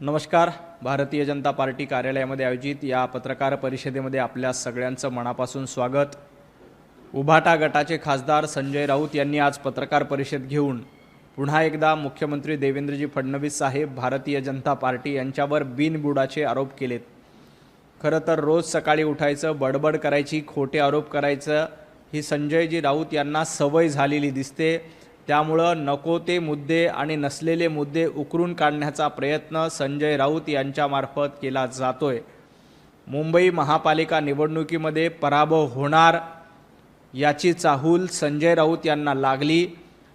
नमस्कार. भारतीय जनता पार्टी कार्यालयामध्ये आयोजित या पत्रकार परिषदेमध्ये आपल्या सगळ्यांचं मनापासून स्वागत. उभाटा गटाचे खासदार संजय राऊत यांनी आज पत्रकार परिषद घेऊन पुन्हा एकदा मुख्यमंत्री देवेंद्रजी फडणवीस साहेब भारतीय जनता पार्टी यांच्यावर बिनबुडाचे आरोप केलेत. खरं तर रोज सकाळी उठायचं बडबड करायची खोटे आरोप करायचं ही संजयजी राऊत यांना सवय झालेली दिसते. त्यामुळं नको ते मुद्दे आणि नसलेले मुद्दे उकरून काढण्याचा प्रयत्न संजय राऊत यांच्यामार्फत केला जातोय. मुंबई महापालिका निवडणुकीमध्ये पराभव होणार याची चाहूल संजय राऊत यांना लागली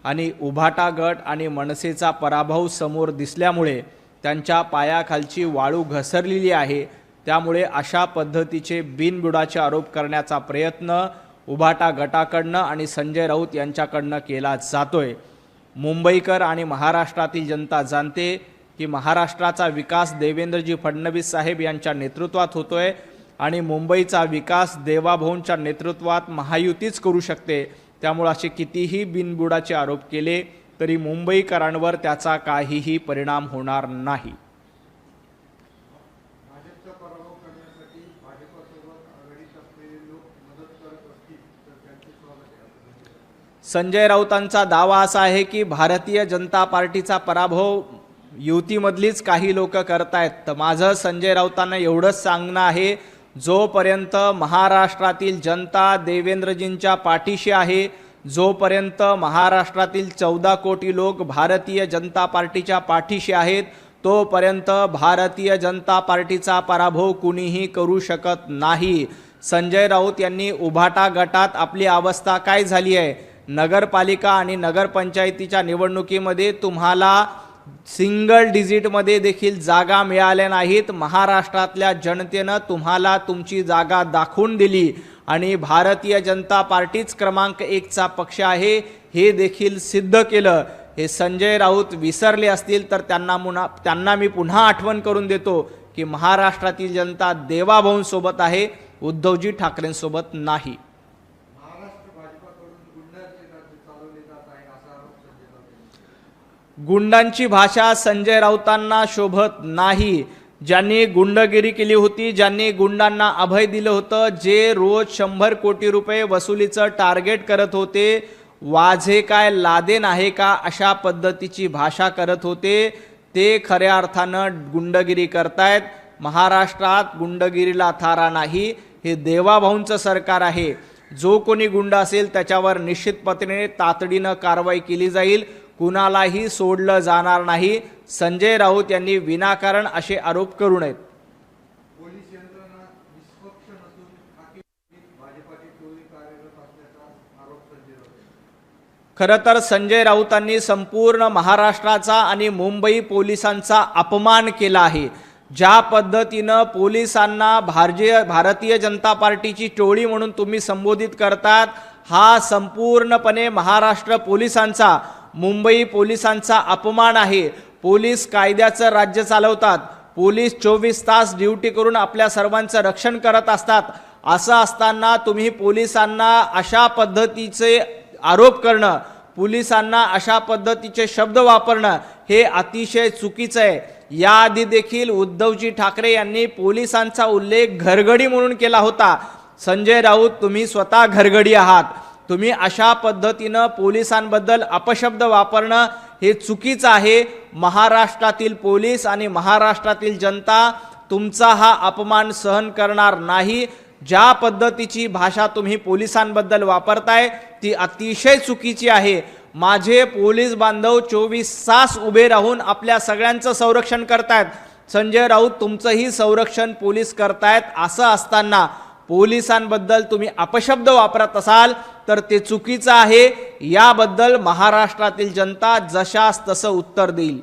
आणि उभाटा गट आणि मनसेचा पराभव समोर दिसल्यामुळे त्यांच्या पायाखालची वाळू घसरलेली आहे. त्यामुळे अशा पद्धतीचे बिनबुडाचे आरोप करण्याचा प्रयत्न उभाटा गटाकडनं आणि संजय राऊत यांच्याकडनं केला जातोय. मुंबईकर आणि महाराष्ट्रातील जनता जाणते की महाराष्ट्राचा विकास देवेंद्रजी फडणवीस साहेब यांच्या नेतृत्वात होतोय आणि मुंबईचा विकास देवाभाऊंच्या नेतृत्वात महायुतीच करू शकते. त्यामुळे असे कितीही बिनबुडाचे आरोप केले तरी मुंबईकरांवर त्याचा काहीही परिणाम होणार नाही भाजपचा पराभव करण्यासाठी भाजपसोबत आघाडीत असलेले लोक मदत करत असतील तर त्यांचे स्वागत आहे संजय राऊतांचा दावा असा आहे की भारतीय जनता पार्टीचा पराभव युतीमधलीच काही लोक करतायत. तर माझं संजय राऊतांना एवढंच सांगणं आहे जोपर्यंत महाराष्ट्रातील जनता देवेंद्रजींच्या पाठीशी आहे जोपर्यंत महाराष्ट्रातील चौदा कोटी लोक भारतीय जनता पार्टीच्या पाठीशी आहेत तोपर्यंत भारतीय जनता पार्टीचा पराभव कुणीही करू शकत नाही. संजय राऊत यांनी उभाटा गटात आपली अवस्था काय झाली आहे? नगरपालिका आणि नगरपंचायतीच्या निवडणुकीमध्ये तुम्हाला सिंगल डिजिटमध्ये देखील जागा मिळाल्या नाहीत. महाराष्ट्रातल्या जनतेनं तुम्हाला तुमची जागा दाखवून दिली. आणि भारतीय जनता पार्टीच क्रमांक एकचा पक्ष आहे. हे देखील सिद्ध केलं. हे संजय राऊत विसरले असतील तर त्यांना मुना त्यांना मी पुन्हा आठवण करून देतो की महाराष्ट्रातील जनता देवाभाऊंसोबत आहे. उद्धवजी ठाकरेंसोबत नाही महाराष्ट्र भाजपाकडून गुंडाचे राज्य चालवले जात आहे असा आरोप संजय राऊत यांनी केला. गुंडांची भाषा संजय राऊतांना शोभत नाही. ज्यांनी गुंडगिरी केली होती ज्यांनी गुंडांना अभय दिलं होतं जे रोज शंभर कोटी रुपये वसुलीचं टार्गेट करत होते वाझे काय लादेन आहे का अशा पद्धतीची भाषा करत होते ते खऱ्या अर्थानं गुंडगिरी करतायत. महाराष्ट्रात गुंडगिरीला थारा नाही हे देवाभाऊंचं सरकार आहे. जो कोणी गुंड असेल त्याच्यावर निश्चितपणे तातडीनं कारवाई केली जाईल. कुणालाही सोडलं जाणार नाही. संजय राऊत यांनी विनाकारण असे आरोप करू नयेत. खरं तर संजय राऊतांनी संपूर्ण महाराष्ट्राचा आणि मुंबई पोलिसांचा अपमान केला आहे. ज्या पद्धतीनं पोलिसांना भारतीय भारतीय जनता पार्टीची टोळी म्हणून तुम्ही संबोधित करतात हा संपूर्णपणे महाराष्ट्र पोलिसांचा मुंबई पोलिसांचा अपमान आहे. पोलीस कायद्याचं राज्य चालवतात. पोलीस चोवीस तास ड्युटी करून आपल्या सर्वांचं रक्षण करत असतात. असं असताना तुम्ही पोलिसांना अशा पद्धतीचे आरोप करणं पोलिसांना अशा पद्धतीचे शब्द वापरणं हे अतिशय चुकीचं आहे. याआधी देखील उद्धवजी ठाकरे यांनी पोलिसांचा उल्लेख घरगडी म्हणून केला होता. संजय राऊत तुम्ही स्वतः घरगडी आहात. तुम्ही अशा पद्धतीनं पोलिसांबद्दल अपशब्द वापरणं हे चुकीचं आहे. महाराष्ट्रातील पोलीस आणि महाराष्ट्रातील जनता तुमचा हा अपमान सहन करणार नाही. ज्या पद्धतीची भाषा तुम्ही पोलिसांबद्दल वापरताय ती अतिशय चुकीची आहे. माझे पोलीस बांधव चोवीस तास उभे राहून आपल्या सगळ्यांचं संरक्षण करतायत. संजय राऊत तुमचंही संरक्षण पोलीस करतायत असं असताना पोलिसांबद्दल तुम्ही अपशब्द वापरत असाल तर ते चुकीचं आहे. याबद्दल महाराष्ट्रातील जनता जशास तसं उत्तर देईल.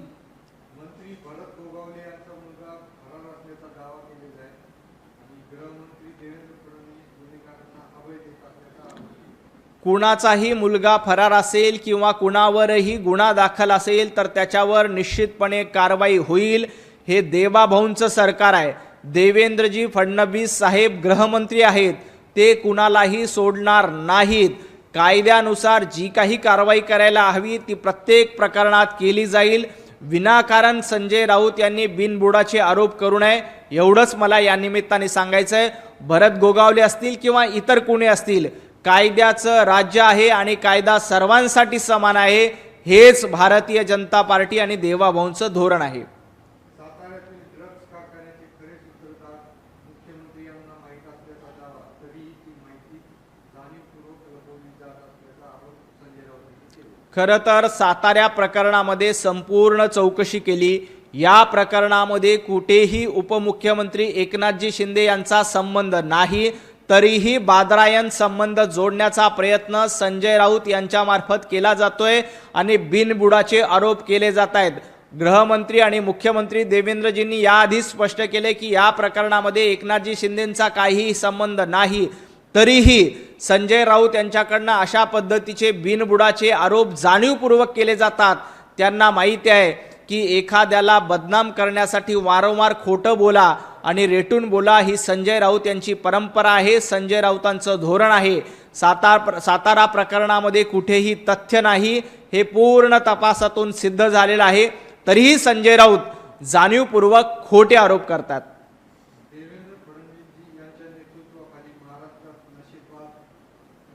कुणाचाही मुलगा फरार असेल किंवा कुणावरही गुन्हा दाखल असेल तर त्याच्यावर निश्चितपणे कारवाई होईल. हे देवाभाऊंचं सरकार आहे. देवेंद्रजी फडणवीस साहेब गृहमंत्री आहेत. ते कुणालाही सोडणार नाहीत. कायद्यानुसार जी काही कारवाई करायला हवी ती प्रत्येक प्रकरणात केली जाईल. विनाकारण संजय राऊत यांनी बिनबुडाचे आरोप करू नये. एवढंच मला या निमित्ताने सांगायचं आहे भरत गोगावले असतील किंवा इतर कोणी असतील कायद्याचं राज्य आहे आणि कायदा सर्वांसाठी समान आहे. हेच भारतीय जनता पार्टी आणि देवाभाऊंचं धोरण आहे साताऱ्यातील ड्रग्ज कारखान्याचे खरे सूत्रधार मुख्यमंत्री यांना माहीत असल्याचा दावा तरीही ती माहिती जाणीवपूर्वक लपवली जात असल्याचा आरोप संजय राऊत यांनी केला खरं तर साताऱ्या प्रकरणामध्ये संपूर्ण चौकशी केली. या प्रकरणामध्ये कुठेही उपमुख्यमंत्री एकनाथजी शिंदे यांचा संबंध नाही. तरीही बादरायन संबंध जोडण्याचा प्रयत्न संजय राऊत यांच्यामार्फत केला जातोय आणि बिनबुडाचे आरोप केले जात आहेत. गृहमंत्री आणि मुख्यमंत्री देवेंद्रजींनी याआधीच स्पष्ट केले की या प्रकरणामध्ये एकनाथजी शिंदेंचा काहीही संबंध नाही. तरीही संजय राऊत यांच्याकडनं अशा पद्धतीचे बिनबुडाचे आरोप जाणीवपूर्वक केले जातात. त्यांना माहिती आहे की एखाद्याला बदनाम करण्यासाठी वारंवार खोटं बोला आणि रेटून बोला ही संजय राऊत यांची परंपरा आहे संजय राऊतांचं धोरण आहे. सातार सातारा प्रकरणामध्ये कुठेही तथ्य नाही हे पूर्ण तपासातून सिद्ध झालेलं आहे. तरीही संजय राऊत जाणीवपूर्वक खोटे आरोप करतात देवेंद्र फडणवीसजी यांच्या नेतृत्वाखाली महाराष्ट्रात नशेबाद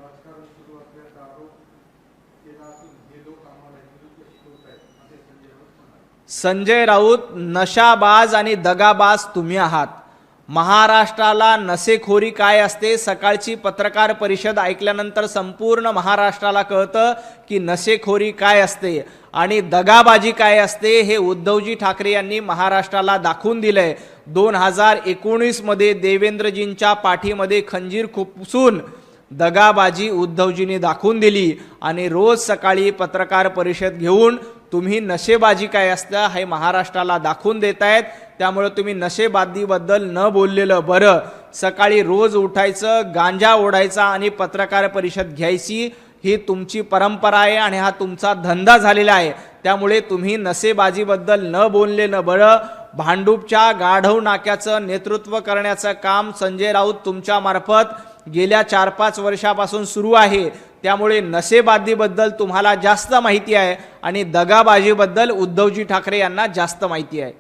राजकारण सुरू असल्याचा आरोप केला असून हे लोक आम्हाला हिंदुत्व शिकवत आहेत असे संजय राऊत म्हणाले संजय राऊत नशाबाज आणि दगाबाज तुम्ही आहात. महाराष्ट्राला नशेखोरी काय असते सकाळची पत्रकार परिषद ऐकल्यानंतर संपूर्ण महाराष्ट्राला कळतं की नशेखोरी काय असते आणि दगाबाजी काय असते हे उद्धवजी ठाकरे यांनी महाराष्ट्राला दाखवून दिलंय. दोन हजार एकोणीसमध्ये देवेंद्रजींच्या पाठीमध्ये खंजीर खुपसून दगाबाजी उद्धवजींनी दाखवून दिली आणि रोज सकाळी पत्रकार परिषद घेऊन तुम्ही नशेबाजी काय असतं हे महाराष्ट्राला दाखवून देत आहेत त्यामुळे तुम्ही नशेबादीबद्दल न बोललेलं बरं. सकाळी रोज उठायचं गांजा ओढायचा आणि पत्रकार परिषद घ्यायची ही तुमची परंपरा आहे आणि हा तुमचा धंदा झालेला आहे. त्यामुळे तुम्ही नशेबाजीबद्दल न बोललेलं बरं. भांडूपच्या गाढव नाक्याचं नेतृत्व करण्याचं काम संजय राऊत तुमच्यामार्फत गेल्या चार पाच वर्षापासून सुरू आहे. त्यामुळे नशेबादीबद्दल तुम्हाला जास्त माहिती आहे आणि दगाबाजीबद्दल उद्धवजी ठाकरे यांना जास्त माहिती आहे.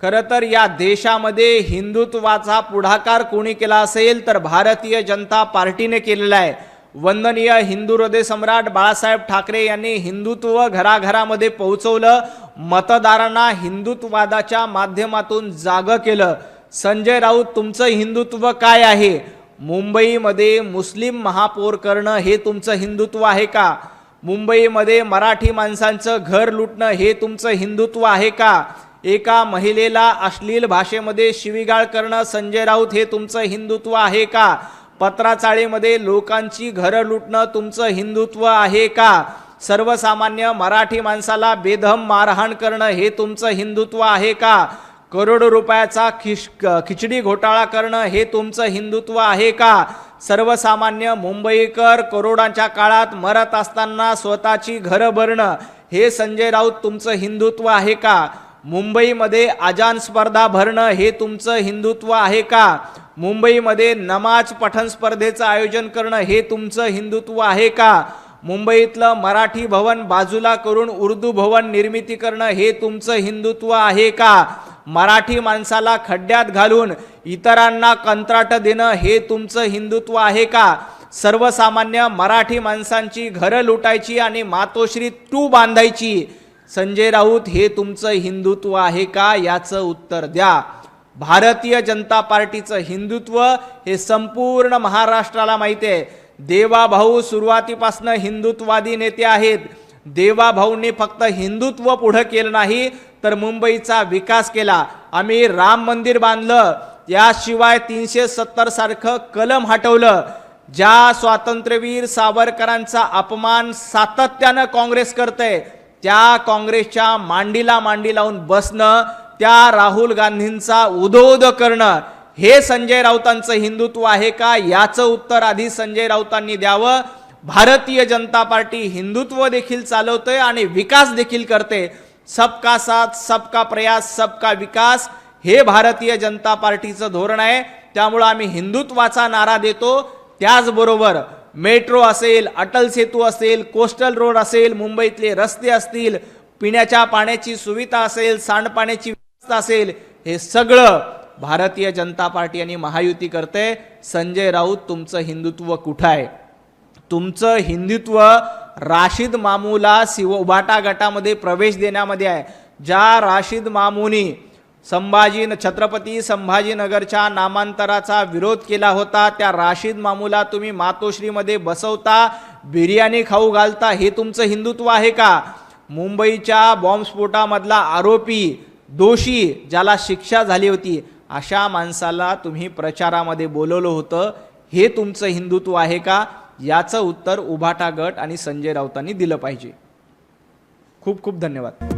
खरं तर या देशामध्ये हिंदुत्वाचा पुढाकार कोणी केला असेल तर भारतीय जनता पार्टीने केलेला आहे. वंदनीय हिंदू हृदय सम्राट बाळासाहेब ठाकरे यांनी हिंदुत्व घराघरामध्ये पोहोचवलं मतदारांना हिंदुत्ववादाच्या माध्यमातून जागं केलं. संजय राऊत तुमचं हिंदुत्व काय आहे? मुंबईमध्ये मुस्लिम महापौर करणं हे तुमचं हिंदुत्व आहे का? मुंबईमध्ये मराठी माणसांचं घर लुटणं हे तुमचं हिंदुत्व आहे का? एका महिलेला अश्लील भाषेमध्ये शिवीगाळ करणं संजय राऊत हे तुमचं हिंदुत्व आहे का? पत्राचाळीमध्ये लोकांची घरं लुटणं तुमचं हिंदुत्व आहे का? सर्वसामान्य मराठी माणसाला बेदम मारहाण करणं हे तुमचं हिंदुत्व आहे का? करोडो रुपयाचा खिश खिचडी घोटाळा करणं हे तुमचं हिंदुत्व आहे का? सर्वसामान्य मुंबईकर करोडांच्या काळात मरत असताना स्वतःची घरं भरणं हे संजय राऊत तुमचं हिंदुत्व आहे का? मुंबईमध्ये अजान स्पर्धा भरणं हे तुमचं हिंदुत्व आहे का? मुंबईमध्ये नमाज पठण स्पर्धेचं आयोजन करणं हे तुमचं हिंदुत्व आहे का? मुंबईतलं मराठी भवन बाजूला करून उर्दू भवन निर्मिती करणं हे तुमचं हिंदुत्व आहे का? मराठी माणसाला खड्ड्यात घालून इतरांना कंत्राट देणं हे तुमचं हिंदुत्व आहे का? सर्वसामान्य मराठी माणसांची घरं लुटायची आणि मातोश्री टू बांधायची? संजय राऊत हे तुमचं हिंदुत्व आहे का? याचं उत्तर द्या. भारतीय जनता पार्टीचं हिंदुत्व हे संपूर्ण महाराष्ट्राला माहिती आहे. देवाभाऊ सुरुवातीपासून हिंदुत्ववादी नेते आहेत. देवाभाऊंनी फक्त हिंदुत्व पुढं केलं नाही तर मुंबईचा विकास केला. आम्ही राम मंदिर बांधलं. याशिवाय तीनशे सत्तर सारखं कलम हटवलं. ज्या स्वातंत्र्यवीर सावरकरांचा अपमान सातत्यानं काँग्रेस करते त्या काँग्रेसच्या मांडीला मांडी लावून बसणं त्या राहुल गांधींचा उदोद करणं हे संजय राऊतांचं हिंदुत्व आहे का? याचं उत्तर आधी संजय राऊतांनी द्यावं. भारतीय जनता पार्टी हिंदुत्व देखील चालवते आणि विकास देखील करते. सबका साथ सबका प्रयास सबका विकास हे भारतीय जनता पार्टीचं धोरण आहे. त्यामुळं आम्ही हिंदुत्वाचा नारा देतो. त्याचबरोबर मेट्रो असेल अटल सेतू असेल कोस्टल रोड असेल मुंबईतले रस्ते असतील पिण्याच्या पाण्याची सुविधा असेल सांडपाण्याची व्यवस्था असेल हे सगळं भारतीय जनता पार्टी आणि महायुती करते. संजय राऊत तुमचं हिंदुत्व कुठं आहे? तुमचं हिंदुत्व राशीद मामूला शिव उभाटा गटामध्ये प्रवेश देण्यामध्ये आहे. ज्या राशीद मामूनी संभाजी छत्रपती संभाजीनगरच्या नामांतराचा विरोध केला होता. त्या राशीद मामूला तुम्ही मातोश्रीमध्ये बसवता बिर्याणी खाऊ घालता हे तुमचं हिंदुत्व आहे का? मुंबईच्या बॉम्बस्फोटामधला आरोपी दोषी ज्याला शिक्षा झाली होती अशा माणसाला तुम्ही प्रचारामध्ये बोलवलं होतं. हे तुमचं हिंदुत्व आहे का? याचं उत्तर उभाटा गट आणि संजय राऊतांनी दिलं पाहिजे. खूप खूप धन्यवाद.